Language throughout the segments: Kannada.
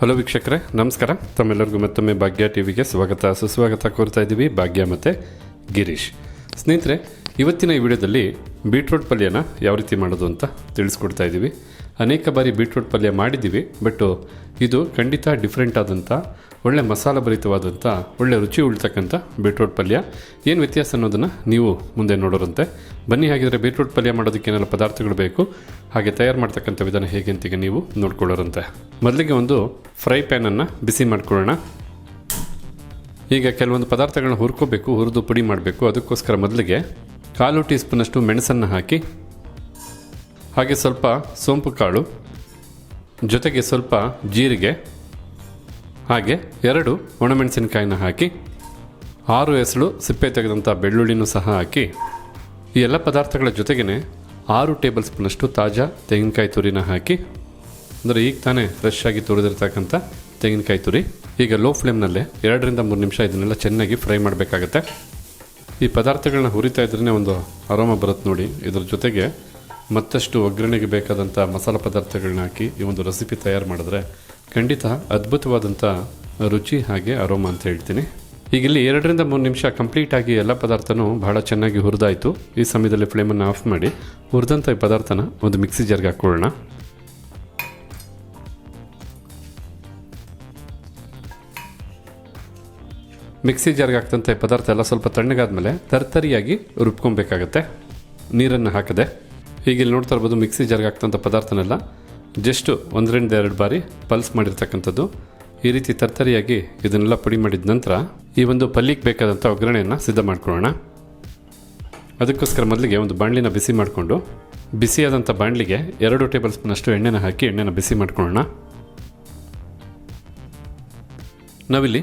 ಹಲೋ ವೀಕ್ಷಕರೇ, ನಮಸ್ಕಾರ. ತಮ್ಮೆಲ್ಲರಿಗೂ ಮತ್ತೊಮ್ಮೆ ಭಾಗ್ಯ ಟಿವಿಗೆ ಸ್ವಾಗತ. ಸುಸ್ವಾಗತ ಕೋರ್ತಾ ಇದ್ದೀವಿ ಭಾಗ್ಯ ಮತ್ತು ಗಿರೀಶ್. ಸ್ನೇಹಿತರೆ, ಇವತ್ತಿನ ಈ ವಿಡಿಯೋದಲ್ಲಿ ಬೀಟ್ರೂಟ್ ಪಲ್ಯನ ಯಾವ ರೀತಿ ಮಾಡೋದು ಅಂತ ತಿಳಿಸ್ಕೊಡ್ತಾ ಇದ್ದೀವಿ. ಅನೇಕ ಬಾರಿ ಬೀಟ್ರೂಟ್ ಪಲ್ಯ ಮಾಡಿದ್ದೀವಿ ಬಟ್ ಇದು ಖಂಡಿತ ಡಿಫ್ರೆಂಟ್ ಆದಂಥ ಒಳ್ಳೆ ಮಸಾಲ ಭರಿತವಾದಂಥ ಒಳ್ಳೆ ರುಚಿ ಉಳ್ತಕ್ಕಂಥ ಬೀಟ್ರೂಟ್ ಪಲ್ಯ. ಏನು ವ್ಯತ್ಯಾಸ ಅನ್ನೋದನ್ನು ನೀವು ಮುಂದೆ ನೋಡೋರಂತೆ. ಬನ್ನಿ, ಹಾಗಿದ್ರೆ ಬೀಟ್ರೂಟ್ ಪಲ್ಯ ಮಾಡೋದಕ್ಕೆ ಏನೆಲ್ಲ ಪದಾರ್ಥಗಳು ಬೇಕು, ಹಾಗೆ ತಯಾರು ಮಾಡ್ತಕ್ಕಂಥ ವಿಧಾನ ಹೇಗೆ ಅಂತೀಗ ನೀವು ನೋಡ್ಕೊಳ್ಳೋರಂತೆ. ಮೊದಲಿಗೆ ಒಂದು ಫ್ರೈ ಪ್ಯಾನನ್ನು ಬಿಸಿ ಮಾಡ್ಕೊಳ್ಳೋಣ. ಈಗ ಕೆಲವೊಂದು ಪದಾರ್ಥಗಳನ್ನ ಹುರ್ಕೋಬೇಕು, ಹುರಿದು ಪುಡಿ ಮಾಡಬೇಕು. ಅದಕ್ಕೋಸ್ಕರ ಮೊದಲಿಗೆ ಕಾಲು ಟೀ ಸ್ಪೂನಷ್ಟು ಮೆಣಸನ್ನು ಹಾಕಿ, ಹಾಗೆ ಸ್ವಲ್ಪ ಸೋಂಪು ಕಾಳು, ಜೊತೆಗೆ ಸ್ವಲ್ಪ ಜೀರಿಗೆ, ಹಾಗೆ ಎರಡು ಒಣಮೆಣಸಿನಕಾಯಿನ ಹಾಕಿ, ಆರು ಎಸಳು ಸಿಪ್ಪೆ ತೆಗೆದಂಥ ಬೆಳ್ಳುಳ್ಳಿನೂ ಸಹ ಹಾಕಿ, ಈ ಎಲ್ಲ ಪದಾರ್ಥಗಳ ಜೊತೆಗೇ ಆರು ಟೇಬಲ್ ಸ್ಪೂನಷ್ಟು ತಾಜಾ ತೆಂಗಿನಕಾಯಿ ತುರಿನ ಹಾಕಿ, ಅಂದರೆ ಈಗ ತಾನೇ ಫ್ರೆಶ್ ಆಗಿ ತುರಿದಿರ್ತಕ್ಕಂಥ ತೆಂಗಿನಕಾಯಿ ತುರಿ. ಈಗ ಲೋ ಫ್ಲೇಮ್ನಲ್ಲೇ ಎರಡರಿಂದ ಮೂರು ನಿಮಿಷ ಇದನ್ನೆಲ್ಲ ಚೆನ್ನಾಗಿ ಫ್ರೈ ಮಾಡಬೇಕಾಗತ್ತೆ. ಈ ಪದಾರ್ಥಗಳನ್ನ ಹುರಿತಾ ಇದ್ರೇ ಒಂದು ಅರೋಮ ಬರುತ್ತೆ ನೋಡಿ. ಇದ್ರ ಜೊತೆಗೆ ಮತ್ತಷ್ಟು ಒಗ್ಗರಣೆಗೆ ಬೇಕಾದಂಥ ಮಸಾಲ ಪದಾರ್ಥಗಳನ್ನ ಹಾಕಿ ಈ ಒಂದು ರೆಸಿಪಿ ತಯಾರು ಮಾಡಿದ್ರೆ ಖಂಡಿತ ಅದ್ಭುತವಾದಂಥ ರುಚಿ ಹಾಗೆ ಅರೋಮ ಅಂತ ಹೇಳ್ತೀನಿ. ಈಗ ಇಲ್ಲಿ ಎರಡರಿಂದ ಮೂರು ನಿಮಿಷ ಕಂಪ್ಲೀಟ್ ಆಗಿ ಎಲ್ಲ ಪದಾರ್ಥನೂ ಬಹಳ ಚೆನ್ನಾಗಿ ಹುರಿದಾಯಿತು. ಈ ಸಮಯದಲ್ಲಿ ಫ್ಲೇಮನ್ನು ಆಫ್ ಮಾಡಿ ಹುರಿದಂಥ ಈ ಪದಾರ್ಥನ ಒಂದು ಮಿಕ್ಸಿ ಜರ್ಗೆ ಹಾಕ್ಕೊಳ್ಳೋಣ ಮಿಕ್ಸಿ ಜಾರ್ಗೆ ಹಾಕ್ತಂಥ ಪದಾರ್ಥ ಎಲ್ಲ ಸ್ವಲ್ಪ ತಣ್ಣಗಾದ್ಮೇಲೆ ತರ್ತರಿಯಾಗಿ ರುಬ್ಕೊಬೇಕಾಗತ್ತೆ. ನೀರನ್ನು ಹಾಕದೆ. ಈಗ ಇಲ್ಲಿ ನೋಡ್ತಾ ಇರ್ಬೋದು ಮಿಕ್ಸಿ ಜಾರ್ಗೆ ಹಾಕ್ತಂಥ ಪದಾರ್ಥನೆಲ್ಲ ಜಸ್ಟ್ ಒಂದರಿಂದ ಎರಡು ಬಾರಿ ಪಲ್ಸ್ ಮಾಡಿರ್ತಕ್ಕಂಥದ್ದು. ಈ ರೀತಿ ತರ್ತರಿಯಾಗಿ ಇದನ್ನೆಲ್ಲ ಪುಡಿ ಮಾಡಿದ ನಂತರ ಈ ಒಂದು ಪಲ್ಲಿಗೆ ಬೇಕಾದಂಥ ಒಗ್ಗರಣೆಯನ್ನು ಸಿದ್ಧ ಮಾಡ್ಕೊಳ್ಳೋಣ. ಅದಕ್ಕೋಸ್ಕರ ಮೊದಲಿಗೆ ಒಂದು ಬಾಣಲಿನ ಬಿಸಿ ಮಾಡಿಕೊಂಡು, ಬಿಸಿಯಾದಂಥ ಬಾಣಲಿಗೆ ಎರಡು ಟೇಬಲ್ ಸ್ಪೂನಷ್ಟು ಎಣ್ಣೆನ ಹಾಕಿ ಎಣ್ಣೆನ ಬಿಸಿ ಮಾಡ್ಕೊಳ್ಳೋಣ. ನಾವಿಲ್ಲಿ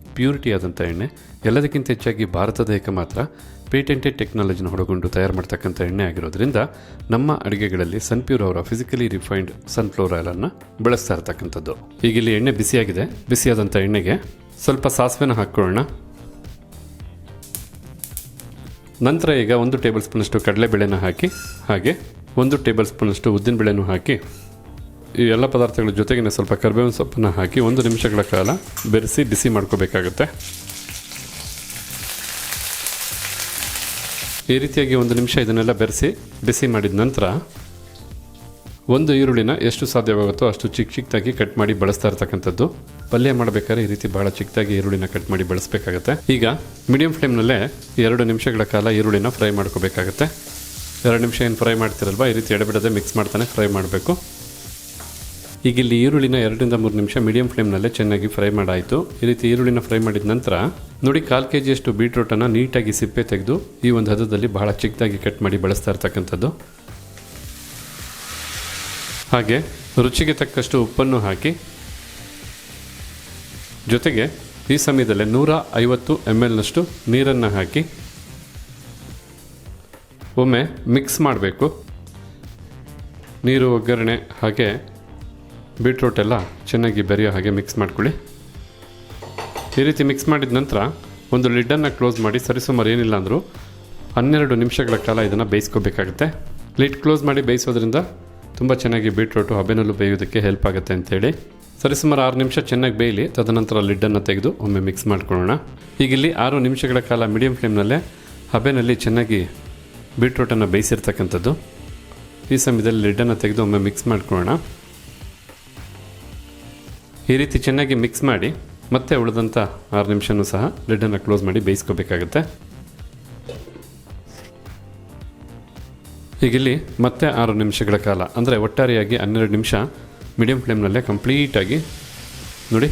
ಪ್ಯೂರಿಟಿ ಆದಂಥ ಎಣ್ಣೆ, ಎಲ್ಲದಕ್ಕಿಂತ ಹೆಚ್ಚಾಗಿ ಭಾರತದ ಏಕಮಾತ್ರ ಮಾತ್ರ ಪೇಟೆಂಟೆಡ್ ಟೆಕ್ನಾಲಜಿನ ಹೊಡಗೊಂಡು ತಯಾರು ಮಾಡ್ತಕ್ಕಂಥ ಎಣ್ಣೆ ಆಗಿರೋದ್ರಿಂದ ನಮ್ಮ ಅಡುಗೆಗಳಲ್ಲಿ ಸನ್ಪ್ಯೂರ್ ಅವರ ಫಿಸಿಕಲಿ ರಿಫೈನ್ಡ್ ಸನ್ಫ್ಲವರ್ ಆಯಿಲನ್ನು ಬಳಸ್ತಾ ಇರ್ತಕ್ಕಂಥದ್ದು. ಈಗ ಇಲ್ಲಿ ಎಣ್ಣೆ ಬಿಸಿಯಾಗಿದೆ. ಬಿಸಿಯಾದಂಥ ಎಣ್ಣೆಗೆ ಸ್ವಲ್ಪ ಸಾಸಿವೆನ ಹಾಕ್ಕೊಳ್ಳೋಣ. ನಂತರ ಈಗ ಒಂದು ಟೇಬಲ್ ಸ್ಪೂನಷ್ಟು ಕಡಲೆಬೇಳೆನ ಹಾಕಿ, ಹಾಗೆ ಒಂದು ಟೇಬಲ್ ಸ್ಪೂನಷ್ಟು ಉದ್ದಿನಬೇಳೆನೂ ಹಾಕಿ ಈ ಎಲ್ಲ ಪದಾರ್ಥಗಳ ಜೊತೆಗೆ ಸ್ವಲ್ಪ ಕರಿಬೇವಿನ ಸೊಪ್ಪನ್ನು ಹಾಕಿ ಒಂದು ನಿಮಿಷಗಳ ಕಾಲ ಬೆರೆಸಿ, ಬಿಸಿ ಮಾಡ್ಕೋಬೇಕಾಗುತ್ತೆ. ಈ ರೀತಿಯಾಗಿ ಒಂದು ನಿಮಿಷ ಇದನ್ನೆಲ್ಲ ಬೆರೆಸಿ, ಬಿಸಿ ಮಾಡಿದ ನಂತರ ಒಂದು ಈರುಳ್ಳಿನ ಎಷ್ಟು ಸಾಧ್ಯವಾಗುತ್ತೋ ಅಷ್ಟು ಚಿಕ್ಕ ಚಿಕ್ಕದಾಗಿ ಕಟ್ ಮಾಡಿ ಬಳಸ್ತಾ ಇರ್ತಕ್ಕಂಥದ್ದು. ಪಲ್ಯ ಮಾಡಬೇಕಾದ್ರೆ ಈ ರೀತಿ ಭಾಳ ಚಿಕ್ಕದಾಗಿ ಈರುಳ್ಳಿನ ಕಟ್ ಮಾಡಿ ಬಳಸಬೇಕಾಗತ್ತೆ. ಈಗ ಮೀಡಿಯಂ ಫ್ಲೇಮ್ನಲ್ಲೇ ಎರಡು ನಿಮಿಷಗಳ ಕಾಲ ಈರುಳ್ಳಿನ ಫ್ರೈ ಮಾಡ್ಕೋಬೇಕಾಗತ್ತೆ. ಎರಡು ನಿಮಿಷ ಏನು ಫ್ರೈ ಮಾಡ್ತಿರಲ್ವ? ಈ ರೀತಿ ಎಡಬಿಡದೆ ಮಿಕ್ಸ್ ಮಾಡ್ತಾನೆ ಫ್ರೈ ಮಾಡಬೇಕು. ಈಗ ಇಲ್ಲಿ ಈರುಳ್ಳಿನ ಎರಡರಿಂದ ಮೂರು ನಿಮಿಷ ಮೀಡಿಯಂ ಫ್ಲೇಮ್ನಲ್ಲೇ ಚೆನ್ನಾಗಿ ಫ್ರೈ ಮಾಡಾಯಿತು. ಈ ರೀತಿ ಈರುಳ್ಳಿನ ಫ್ರೈ ಮಾಡಿದ ನಂತರ ನೋಡಿ ಕಾಲು ಕೆ ಜಿಯಷ್ಟು ಬೀಟ್ರೂಟನ್ನು ನೀಟಾಗಿ ಸಿಪ್ಪೆ ತೆಗೆದು ಈ ಒಂದು ಹದದಲ್ಲಿ ಬಹಳ ಚಿಕ್ಕದಾಗಿ ಕಟ್ ಮಾಡಿ ಬಳಸ್ತಾ ಇರ್ತಕ್ಕಂಥದ್ದು. ಹಾಗೆ ರುಚಿಗೆ ತಕ್ಕಷ್ಟು ಉಪ್ಪನ್ನು ಹಾಕಿ ಜೊತೆಗೆ ಈ ಸಮಯದಲ್ಲೇ ನೂರ ಐವತ್ತು ಎಂ ಎಲ್ನಷ್ಟು ನೀರನ್ನು ಹಾಕಿ ಒಮ್ಮೆ ಮಿಕ್ಸ್ ಮಾಡಬೇಕು. ನೀರು ಒಗ್ಗರಣೆ ಹಾಗೆ ಬೀಟ್ರೂಟ್ ಎಲ್ಲ ಚೆನ್ನಾಗಿ ಬೆರೆಯೋ ಹಾಗೆ ಮಿಕ್ಸ್ ಮಾಡ್ಕೊಳ್ಳಿ. ಈ ರೀತಿ ಮಿಕ್ಸ್ ಮಾಡಿದ ನಂತರ ಒಂದು ಲಿಡ್ಡನ್ನು ಕ್ಲೋಸ್ ಮಾಡಿ ಸರಿಸುಮಾರು ಏನಿಲ್ಲ ಅಂದರೂ ಹನ್ನೆರಡು ನಿಮಿಷಗಳ ಕಾಲ ಇದನ್ನು ಬೇಯಿಸ್ಕೋಬೇಕಾಗುತ್ತೆ. ಲಿಡ್ ಕ್ಲೋಸ್ ಮಾಡಿ ಬೇಯಿಸೋದ್ರಿಂದ ತುಂಬ ಚೆನ್ನಾಗಿ ಬೀಟ್ರೂಟು ಹಬೆನಲ್ಲೂ ಬೇಯೋದಕ್ಕೆ ಹೆಲ್ಪ್ ಆಗುತ್ತೆ ಅಂತೇಳಿ. ಸರಿಸುಮಾರು ಆರು ನಿಮಿಷ ಚೆನ್ನಾಗಿ ಬೇಯಲಿ, ತದನಂತರ ಲಿಡ್ಡನ್ನು ತೆಗೆದು ಒಮ್ಮೆ ಮಿಕ್ಸ್ ಮಾಡ್ಕೊಳ್ಳೋಣ. ಈಗಿಲ್ಲಿ ಆರು ನಿಮಿಷಗಳ ಕಾಲ ಮೀಡಿಯಂ ಫ್ಲೇಮ್ನಲ್ಲೇ ಹಬೆನಲ್ಲಿ ಚೆನ್ನಾಗಿ ಬೀಟ್ರೂಟನ್ನು ಬೇಯಿಸಿರ್ತಕ್ಕಂಥದ್ದು. ಈ ಸಮಯದಲ್ಲಿ ಲಿಡ್ಡನ್ನು ತೆಗೆದು ಒಮ್ಮೆ ಮಿಕ್ಸ್ ಮಾಡ್ಕೊಳ್ಳೋಣ. ಈ ರೀತಿ ಚೆನ್ನಾಗಿ ಮಿಕ್ಸ್ ಮಾಡಿ ಮತ್ತೆ ಉಳಿದಂಥ ಆರು ನಿಮಿಷನೂ ಸಹ ಲಿಡ್ಡನ್ನು ಕ್ಲೋಸ್ ಮಾಡಿ ಬೇಯಿಸ್ಕೋಬೇಕಾಗತ್ತೆ. ಇಲ್ಲಿ ಮತ್ತೆ ಆರು ನಿಮಿಷಗಳ ಕಾಲ, ಅಂದರೆ ಒಟ್ಟಾರೆಯಾಗಿ ಹನ್ನೆರಡು ನಿಮಿಷ ಮೀಡಿಯಂ ಫ್ಲೇಮ್ನಲ್ಲೇ ಕಂಪ್ಲೀಟಾಗಿ ನೋಡಿ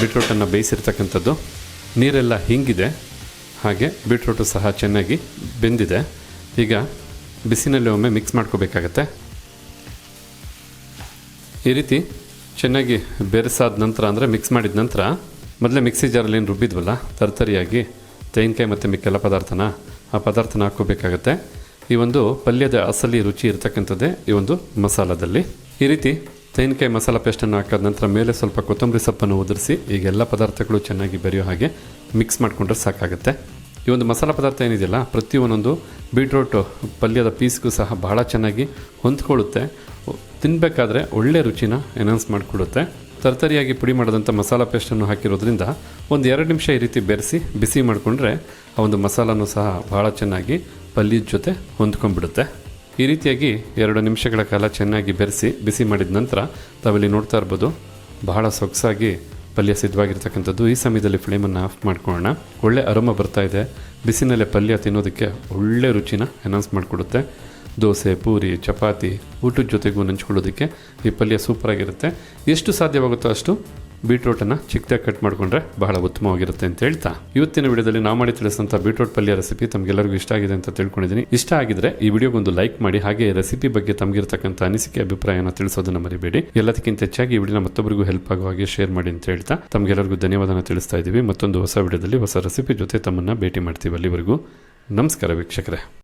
ಬೀಟ್ರೋಟನ್ನು ಬೇಯಿಸಿರ್ತಕ್ಕಂಥದ್ದು. ನೀರೆಲ್ಲ ಹಿಂಗಿದೆ, ಹಾಗೆ ಬೀಟ್ರೋಟು ಸಹ ಚೆನ್ನಾಗಿ ಬೆಂದಿದೆ. ಈಗ ಬಿಸಿನಲ್ಲಿ ಒಮ್ಮೆ ಮಿಕ್ಸ್ ಮಾಡ್ಕೋಬೇಕಾಗತ್ತೆ. ಈ ರೀತಿ ಚೆನ್ನಾಗಿ ಬೆರೆಸಾದ ನಂತರ ಅಂದರೆ ಮಿಕ್ಸ್ ಮಾಡಿದ ನಂತರ ಮೊದಲೇ ಮಿಕ್ಸಿ ಜಾರಲ್ಲಿ ಏನು ರುಬ್ಬಿದ್ವಲ್ಲ, ತರ್ತರಿಯಾಗಿ ತೆಂಗಿನಕಾಯಿ ಮತ್ತು ಮಿಕ್ಕೆಲ್ಲ ಪದಾರ್ಥನ, ಆ ಪದಾರ್ಥನ ಹಾಕ್ಕೋಬೇಕಾಗತ್ತೆ. ಈ ಒಂದು ಪಲ್ಯದ ಅಸಲಿ ರುಚಿ ಇರತಕ್ಕಂಥದ್ದೇ ಈ ಒಂದು ಮಸಾಲದಲ್ಲಿ. ಈ ರೀತಿ ತೆಂಗಿನಕಾಯಿ ಮಸಾಲ ಪೇಸ್ಟನ್ನು ಹಾಕಾದ ನಂತರ ಮೇಲೆ ಸ್ವಲ್ಪ ಕೊತ್ತಂಬರಿ ಸೊಪ್ಪನ್ನು ಉದುರಿಸಿ, ಈಗ ಎಲ್ಲ ಪದಾರ್ಥಗಳು ಚೆನ್ನಾಗಿ ಬೆರೆಯೋ ಹಾಗೆ ಮಿಕ್ಸ್ ಮಾಡಿಕೊಂಡ್ರೆ ಸಾಕಾಗುತ್ತೆ. ಈ ಒಂದು ಮಸಾಲ ಪದಾರ್ಥ ಏನಿದೆಯಲ್ಲ, ಪ್ರತಿಯೊಂದೊಂದು ಬೀಟ್ರೋಟ್ ಪಲ್ಯದ ಪೀಸ್ಗೂ ಸಹ ಬಹಳ ಚೆನ್ನಾಗಿ ಹೊಂದ್ಕೊಳ್ಳುತ್ತೆ. ತಿನ್ನಬೇಕಾದ್ರೆ ಒಳ್ಳೆ ರುಚಿನ ಎನೌನ್ಸ್ ಮಾಡಿಕೊಡುತ್ತೆ. ತರತರಿಯಾಗಿ ಪುಡಿ ಮಾಡಿದಂಥ ಮಸಾಲ ಪೇಸ್ಟನ್ನು ಹಾಕಿರೋದ್ರಿಂದ ಒಂದು ಎರಡು ನಿಮಿಷ ಈ ರೀತಿ ಬೆರೆಸಿ ಬಿಸಿ ಮಾಡಿಕೊಂಡ್ರೆ ಆ ಒಂದು ಮಸಾಲನೂ ಸಹ ಭಾಳ ಚೆನ್ನಾಗಿ ಪಲ್ಯದ ಜೊತೆ ಹೊಂದ್ಕೊಂಡ್ಬಿಡುತ್ತೆ. ಈ ರೀತಿಯಾಗಿ ಎರಡು ನಿಮಿಷಗಳ ಕಾಲ ಚೆನ್ನಾಗಿ ಬೆರೆಸಿ ಬಿಸಿ ಮಾಡಿದ ನಂತರ ತಾವಿಲ್ಲಿ ನೋಡ್ತಾ ಇರ್ಬೋದು, ಬಹಳ ಸೊಗಸಾಗಿ ಪಲ್ಯ ಸಿದ್ಧವಾಗಿರ್ತಕ್ಕಂಥದ್ದು. ಈ ಸಮಯದಲ್ಲಿ ಫ್ಲೇಮನ್ನು ಆಫ್ ಮಾಡ್ಕೊಳ್ಳೋಣ. ಒಳ್ಳೆ ಅರೋಮ ಬರ್ತಾ ಇದೆ. ಬಿಸಿನಲ್ಲೇ ಪಲ್ಯ ತಿನ್ನೋದಕ್ಕೆ ಒಳ್ಳೆ ರುಚಿನ ಎನೌನ್ಸ್ ಮಾಡಿಕೊಡುತ್ತೆ. ದೋಸೆ, ಪೂರಿ, ಚಪಾತಿ, ಊಟದ ಜೊತೆಗೂ ನಂಚ್ಕೊಳ್ಳೋದಕ್ಕೆ ಈ ಪಲ್ಯ ಸೂಪರಾಗಿರುತ್ತೆ ಎಷ್ಟು ಸಾಧ್ಯವಾಗುತ್ತೋ ಅಷ್ಟು ಬೀಟ್ರೋಟನ್ನು ಚಿಕ್ಕದಾಗಿ ಕಟ್ ಮಾಡಿಕೊಂಡ್ರೆ ಬಹಳ ಉತ್ತಮವಾಗಿರುತ್ತೆ ಅಂತ ಹೇಳ್ತಾ. ಇವತ್ತಿನ ವಿಡಿಯೋದಲ್ಲಿ ನಾವು ಮಾಡಿ ತಿಳಿಸಿದಂಥ ಬೀಟ್ರೋಟ್ ಪಲ್ಯ ರೆಸಿಪಿ ತಮಗೆಲ್ಲರಿಗೂ ಇಷ್ಟ ಆಗಿದೆ ಅಂತ ತಿಳ್ಕೊಂಡಿದ್ದೀನಿ. ಇಷ್ಟ ಆಗಿದ್ರೆ ಈ ವಿಡಿಯೋಗೊಂದು ಲೈಕ್ ಮಾಡಿ, ಹಾಗೆ ರೆಸಿಪಿ ಬಗ್ಗೆ ತಮಗಿರ್ತಕ್ಕಂಥ ಅನಿಸಿಕೆ, ಅಭಿಪ್ರಾಯನ ತಿಳಿಸೋದನ್ನು ಮರಿಬೇಡಿ. ಎಲ್ಲದಕ್ಕಿಂತ ಹೆಚ್ಚಾಗಿ ಈ ವಿಡಿಯೋನ ಮತ್ತೊಬ್ಬರಿಗೂ ಹೆಲ್ಪ್ ಆಗುವ ಹಾಗೆ ಶೇರ್ ಮಾಡಿ ಅಂತ ಹೇಳ್ತಾ ತಮಗೆಲ್ಲರಿಗೂ ಧನ್ಯವಾದನ ತಿಳಿಸ್ತಾ ಇದ್ದೀವಿ. ಮತ್ತೊಂದು ಹೊಸ ವಿಡಿಯೋದಲ್ಲಿ ಹೊಸ ರೆಸಿಪಿ ಜೊತೆ ತಮ್ಮನ್ನು ಭೇಟಿ ಮಾಡ್ತೀವಿ ಅಲ್ಲಿವರೆಗೂ. ನಮಸ್ಕಾರ ವೀಕ್ಷಕರೇ.